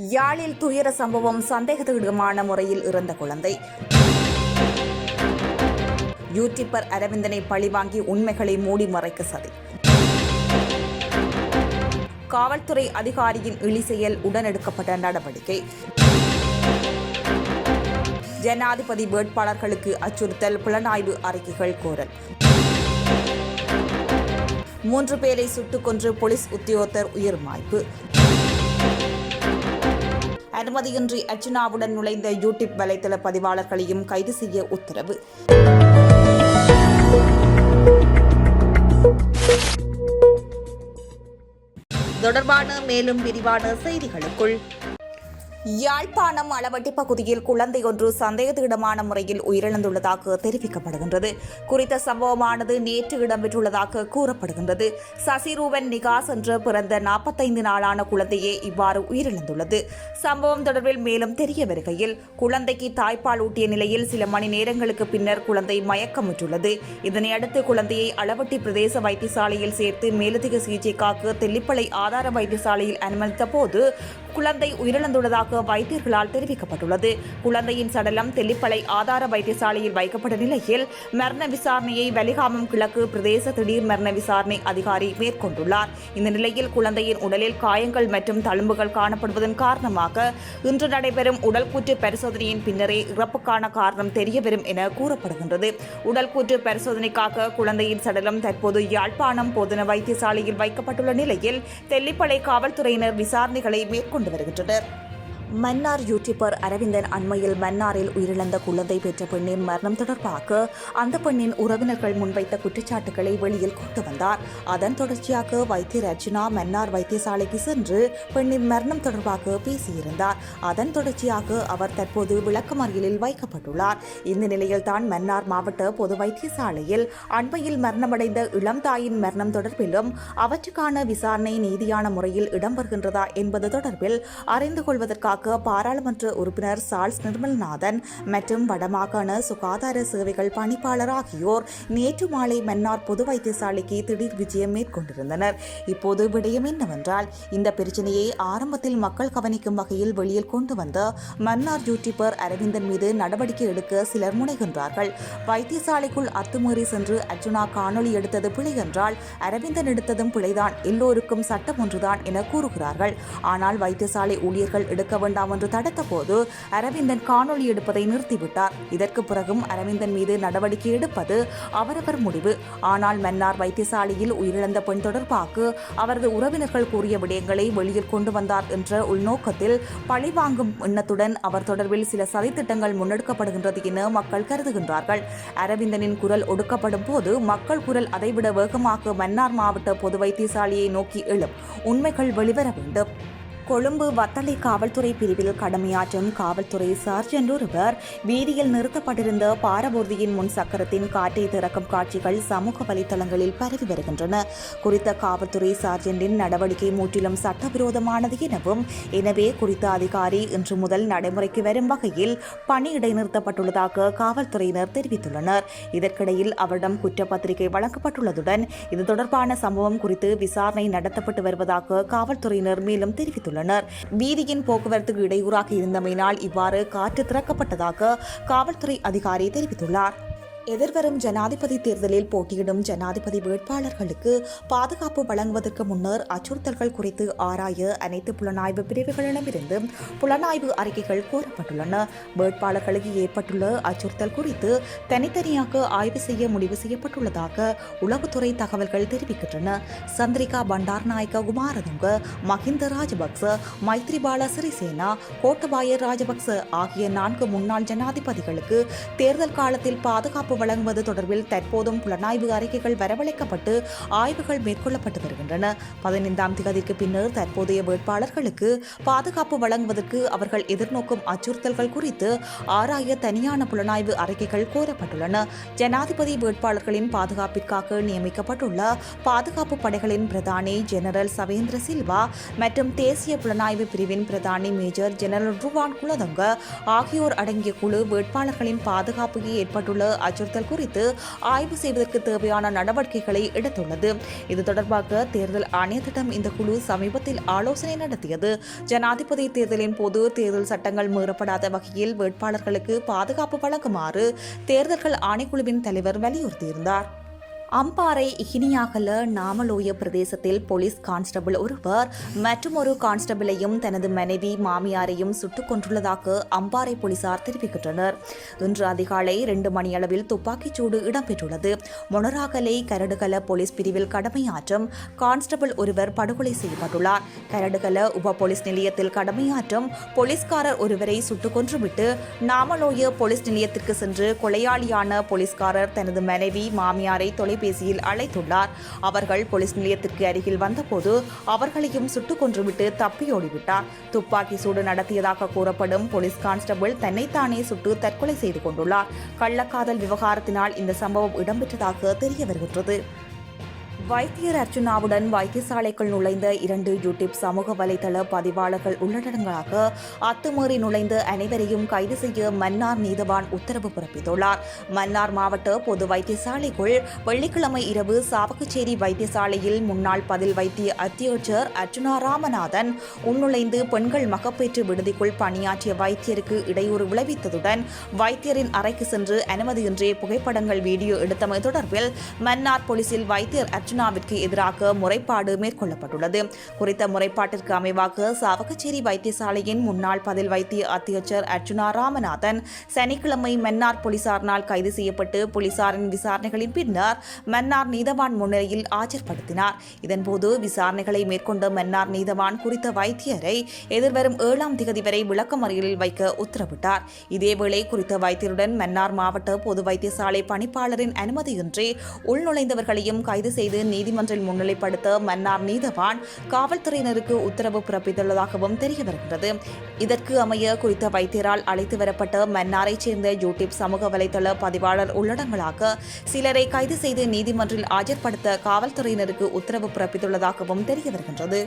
யாழில் துயர சம்பவம் சந்தேகத்திடமான முறையில் இறந்த குழந்தை. யூடியூபர் அரவிந்தனை பழிவாங்கி உண்மைகளை மூடி மறைக்க சதி. காவல்துறை அதிகாரியின் இழிசெயல் உடனெடுக்கப்பட்ட நடவடிக்கை. ஜனாதிபதி வேட்பாளர்களுக்கு அச்சுறுத்தல் புலனாய்வு அறிக்கைகள் கோரல். மூன்று பேரை சுட்டுக் கொன்று போலீஸ் உத்தியோகத்தர் உயிர் மாய்ப்பு. அனுமதியின்றி அர்ச்சனாவுடன் நுழைந்த யூடியூப் வலைதள பதிவாளர்களையும் கைது செய்ய உத்தரவு. தொடர்பான மேலும் விரிவான செய்திகளுக்குள் யாழ்ப்பாணம் அளவட்டி பகுதியில் குழந்தை ஒன்று சந்தேகத்திடமான முறையில் உயிரிழந்துள்ளதாக தெரிவிக்கப்படுகின்றது. குறித்த சம்பவமானது நேற்று இடம்பெற்றுள்ளதாக கூறப்படுகின்றது. சசிரூபன் நிகாஸ் என்ற பிறந்த நாற்பத்தைந்து நாளான குழந்தையே இவ்வாறு உயிரிழந்துள்ளது. சம்பவம் தொடர்பில் மேலும் தெரிய வருகையில் குழந்தைக்கு தாய்ப்பால் ஊட்டிய நிலையில் சில மணி நேரங்களுக்கு பின்னர் குழந்தை மயக்கமுற்றுள்ளது. இதனையடுத்து குழந்தையை அளவட்டி பிரதேச வைத்தியசாலையில் சேர்த்து மேலதிக சிகிச்சைக்காக தெல்லிப்பளை ஆதார வைத்தியசாலையில் அனுமதித்த போது குழந்தை உயிரிழந்துள்ளதாக வைத்தியர்களால் தெரிவிக்கப்பட்டுள்ளது. குழந்தையின் சடலம் தெல்லிப்பளை ஆதார வைத்தியசாலையில் வைக்கப்பட்ட நிலையில் மரண விசாரணையை வலிகாமம் கிழக்கு பிரதேச திடீர் மரண விசாரணை அதிகாரி மேற்கொண்டுள்ளார். இந்த நிலையில் குழந்தையின் உடலில் காயங்கள் மற்றும் தழும்புகள் காணப்படுவதன் காரணமாக இன்று நடைபெறும் உடல் கூற்று பரிசோதனையின் பின்னரே இறப்புக்கான காரணம் தெரியவரும் என கூறப்படுகின்றது. உடல் கூற்று பரிசோதனைக்காக குழந்தையின் சடலம் தற்போது யாழ்ப்பாணம் போதன வைத்தியசாலையில் வைக்கப்பட்டுள்ள நிலையில் தெல்லிப்பளை காவல்துறையினர் விசாரணைகளை மேற்கொண்டு வருகின்றனர். மன்னார் யூடியூபர் அரவிந்தன் அண்மையில் மன்னாரில் உயிரிழந்த குழந்தை பெற்ற பெண்ணின் மரணம் தொடர்பாக அந்த பெண்ணின் உறவினர்கள் முன்வைத்த குற்றச்சாட்டுகளை வெளியில் கொண்டு வந்தார். அதன் தொடர்ச்சியாக வைத்திய ரச்சனா மன்னார் வைத்தியசாலைக்கு சென்று பெண்ணின் மரணம் தொடர்பாக பேசியிருந்தார். அதன் தொடர்ச்சியாக அவர் தற்போது விளக்கமறியலில் வைக்கப்பட்டுள்ளார். இந்த நிலையில் தான் மன்னார் மாவட்ட பொது வைத்தியசாலையில் அண்மையில் மரணமடைந்த இளம் தாயின் மரணம் தொடர்பிலும் அவற்றுக்கான விசாரணை நீதியான முறையில் இடம்பெறுகின்றதா என்பது தொடர்பில் அறிந்து கொள்வதற்காக பாராளுமன்ற உறுப்பினர் சால்ஸ் நிர்மல்நாதன் மற்றும் வடமாகாண சுகாதார சேவைகள் பணிப்பாளர் ஆகியோர் நேற்று மாலை மன்னார் பொது வைத்தியசாலைக்கு திடீர் விஜயம் மேற்கொண்டிருந்தனர். இப்போது விடயம் என்னவென்றால் இந்த பிரச்சனையை ஆரம்பத்தில் மக்கள் கவனிக்கும் வகையில் வெளியில் கொண்டு வந்த மன்னார் யூடியூபர் அரவிந்தன் மீது நடவடிக்கை எடுக்க சிலர் முனைகின்றார்கள். வைத்தியசாலைக்குள் அத்துமீறி சென்று அர்ஜுனா காணொளி எடுத்தது பிழை என்றால் அரவிந்தன் எடுத்ததும் பிழைதான். எல்லோருக்கும் சட்டம் ஒன்றுதான் என கூறுகிறார்கள். ஆனால் வைத்தியசாலை ஊழியர்கள் எடுக்க வேண்டாம் என்று தடுத்த போது அரவிந்தன் காணொளி எடுப்பதை நிறுத்திவிட்டார். இதற்கு பிறகும் அரவிந்தன் மீது நடவடிக்கை எடுப்பது அவரவர் முடிவு. ஆனால் மன்னார் வைத்தியசாலையில் உயிரிழந்த பெண் தொடர்பாக அவரது உறவினர்கள் கூறிய விடயங்களை வெளியில் கொண்டு வந்தார் என்ற உள்நோக்கத்தில் பழிவாங்கும் எண்ணத்துடன் அவர் தொடர்பில் சில சதித்திட்டங்கள் முன்னெடுக்கப்படுகின்றது என மக்கள் கருதுகின்றார்கள். அரவிந்தனின் குரல் ஒடுக்கப்படும் போது மக்கள் குரல் அதைவிட வேகமாக மன்னார் மாவட்ட பொது வைத்தியசாலையை நோக்கி எழும் உண்மைகள் வெளிவர வேண்டும். கொழும்பு வத்தளை காவல்துறை பிரிவில் கடமையாற்றும் காவல்துறை சார்ஜென்ட் ஒருவர் வீதியில் நிறுத்தப்பட்டிருந்த பாரபூர்தியின் முன் சக்கரத்தின் காற்றை திறக்கும் காட்சிகள் சமூக வலைதளங்களில் பரவி வருகின்றன. குறித்த காவல்துறை சார்ஜென்டின் நடவடிக்கை முற்றிலும் சட்டவிரோதமானது எனவும் எனவே குறித்த அதிகாரி இன்று முதல் நடைமுறைக்கு வரும் வகையில் பணி இடைநிறுத்தப்பட்டுள்ளதாக காவல்துறையினர் தெரிவித்துள்ளனர். இதற்கிடையில் அவரிடம் குற்றப்பத்திரிகை வழங்கப்பட்டுள்ளதுடன் இது தொடர்பான சம்பவம் குறித்து விசாரணை நடத்தப்பட்டு வருவதாக காவல்துறையினர் மேலும் தெரிவித்துள்ளனர். வீதியின் போக்குவரத்துக்கு இடையூறாக இருந்தமையினால் இவ்வாறு காற்று திறக்கப்பட்டதாக காவல்துறை அதிகாரி தெரிவித்துள்ளார். எதிர்வரும் ஜனாதிபதி தேர்தலில் போட்டியிடும் ஜனாதிபதி வேட்பாளர்களுக்கு பாதுகாப்பு வழங்குவதற்கு முன்னர் அச்சுறுத்தல்கள் குறித்து ஆராய அனைத்து புலனாய்வு பிரிவுகளிடமிருந்து புலனாய்வு அறிக்கைகள் கோரப்பட்டுள்ளன. வேட்பாளர்களுக்கு ஏற்பட்டுள்ள அச்சுறுத்தல் குறித்து தனித்தனியாக ஆய்வு செய்ய முடிவு செய்யப்பட்டுள்ளதாக உளவுத்துறை தகவல்கள் தெரிவிக்கின்றன. சந்திரிகா பண்டார்நாயக்க குமாரதுங்க மஹிந்த ராஜபக்ச மைத்ரிபால சிறிசேனா கோட்டபாய ராஜபக்ச ஆகிய நான்கு முன்னாள் ஜனாதிபதிகளுக்கு தேர்தல் காலத்தில் பாதுகாப்பு வழங்குவது தொடர்பில் தற்போதும் புலனாய்வு அறிக்கைகள் வரவழைக்கப்பட்டு ஆய்வுகள் மேற்கொள்ளப்பட்டு வருகின்றன. பதினைந்தாம் தேதிக்கு பின்னர் தற்போதைய வேட்பாளர்களுக்கு பாதுகாப்பு வழங்குவதற்கு அவர்கள் எதிர்நோக்கும் அச்சுறுத்தல்கள் குறித்து ஆராய தனியான புலனாய்வு அறிக்கைகள் கோரப்பட்டுள்ளன. ஜனாதிபதி வேட்பாளர்களின் பாதுகாப்பிற்காக நியமிக்கப்பட்டுள்ள பாதுகாப்பு படைகளின் பிரதானி ஜெனரல் சவேந்திர சில்வா மற்றும் தேசிய புலனாய்வு பிரிவின் பிரதானி மேஜர் ஜெனரல் ருவான் குலதங்க ஆகியோர் அடங்கிய குழு வேட்பாளர்களின் பாதுகாப்புக்கு ஏற்பட்டுள்ள அச்சுறுத்தல் அச்சுறுத்தல் குறித்து ஆய்வு செய்வதற்கு தேவையான நடவடிக்கைகளை எடுத்துள்ளது. இது தொடர்பாக தேர்தல் ஆணையத்திடம் இந்த குழு சமீபத்தில் ஆலோசனை நடத்தியது. ஜனாதிபதி தேர்தலின் போது தேர்தல் சட்டங்கள் மீறப்படாத வகையில் வேட்பாளர்களுக்கு பாதுகாப்பு வழங்குமாறு தேர்தல்கள் ஆணைக்குழுவின் தலைவர் வலியுறுத்தியிருந்தார். அம்பாறை இகினியாகல நாமலோய பிரதேசத்தில் போலீஸ் கான்ஸ்டபிள் ஒருவர் மற்றொரு கான்ஸ்டபிளையும் தனது மனைவி மாமியாரையும் சுட்டுக் கொன்றுள்ளதாக அம்பாறை போலீசார் தெரிவிக்கின்றனர். இன்று அதிகாலை இரண்டு மணியளவில் துப்பாக்கிச் சூடு இடம்பெற்றுள்ளது. மொனராகலை கரடுகல போலீஸ் பிரிவில் கடமையாற்றும் கான்ஸ்டபிள் ஒருவர் படுகொலை செய்யப்பட்டுள்ளார். கரடுகல உப போலீஸ் நிலையத்தில் கடமையாற்றும் போலீஸ்காரர் ஒருவரை சுட்டுக் கொன்றுவிட்டு நாமலோய போலீஸ் நிலையத்திற்கு சென்று கொலையாளியான போலீஸ்காரர் தனது மனைவி மாமியாரை தொலைபேசியில் அழைத்துள்ளார். அவர்கள் போலீஸ் நிலையத்திற்கு அருகில் வந்தபோது அவர்களையும் சுட்டுக் கொன்றுவிட்டு தப்பியோடிவிட்டார் துப்பாக்கி சூடு நடத்தியதாக கூறப்படும் போலீஸ் கான்ஸ்டபிள் தன்னைத்தானே சுட்டு தற்கொலை செய்து கொண்டுள்ளார். கள்ளக்காதல் விவகாரத்தினால் இந்த சம்பவம் இடம்பெற்றதாக தெரிய வருகின்றது வைத்தியர் அர்ச்சுனாவுடன் வைத்தியசாலைக்குள் நுழைந்த இரண்டு யூடியூப் சமூக வலைதள பதிவாளர்கள் உள்ளடங்களாக அத்துமீறி நுழைந்த அனைவரையும் கைது செய்ய மன்னார் நீதவான் உத்தரவு பிறப்பித்துள்ளார். மன்னார் மாவட்ட பொது வைத்தியசாலைக்குள் வெள்ளிக்கிழமை இரவு சாவகச்சேரி வைத்தியசாலையில் முன்னாள் பதில் வைத்திய அத்தியட்சர் அர்ச்சுனா ராமநாதன் உள்நுழைந்து பெண்கள் மகப்பேற்று விடுதிக்குள் பணியாற்றிய வைத்தியருக்கு இடையூறு விளைவித்ததுடன் வைத்தியரின் அறைக்கு சென்று அனுமதியின்றி புகைப்படங்கள் வீடியோ எடுத்தமை தொடர்பில் மன்னார் போலீசில் வைத்தியர் அர்ஜுனாவிற்கு எதிராக முறைப்பாடு மேற்கொள்ளப்பட்டுள்ளது. குறித்த முறைப்பாட்டிற்கு அமைவாக சாவகச்சேரி வைத்தியசாலையின் முன்னாள் பதில் வைத்திய அத்தியட்சர் அர்ச்சுனா ராமநாதன் சனிக்கிழமை மன்னார் போலீசாரினால் கைது செய்யப்பட்டு போலீசாரின் விசாரணைகளின் பின்னர் மன்னார் நீதவான் முன்னிலையில் ஆஜர்படுத்தினார். இதன்போது விசாரணைகளை மேற்கொண்ட மன்னார் நீதவான் குறித்த வைத்தியரை எதிர்வரும் ஏழாம் திகதி வரை விளக்கமறியலில் வைக்க உத்தரவிட்டார். இதேவேளை குறித்த வைத்தியருடன் மன்னார் மாவட்ட பொது வைத்தியசாலை பணிப்பாளரின் அனுமதியின்றி உள்நுழைந்தவர்களையும் கைது செய்து நீதிமன்றில் முன்னிலைப்படுத்த மன்னார் நீதவான் காவல்துறையினருக்கு உத்தரவு பிறப்பித்துள்ளதாகவும் தெரிய வருகிறது இதற்கு அமைய குறித்த வைத்தியரால் அழைத்து வரப்பட்ட மன்னாரைச் சேர்ந்த யூடியூப் சமூக வலைதள பதிவாளர் உள்ளடங்களாக சிலரை கைது செய்து நீதிமன்றில் ஆஜர்படுத்த காவல்துறையினருக்கு உத்தரவு பிறப்பித்துள்ளதாகவும் தெரிய வருகின்றது.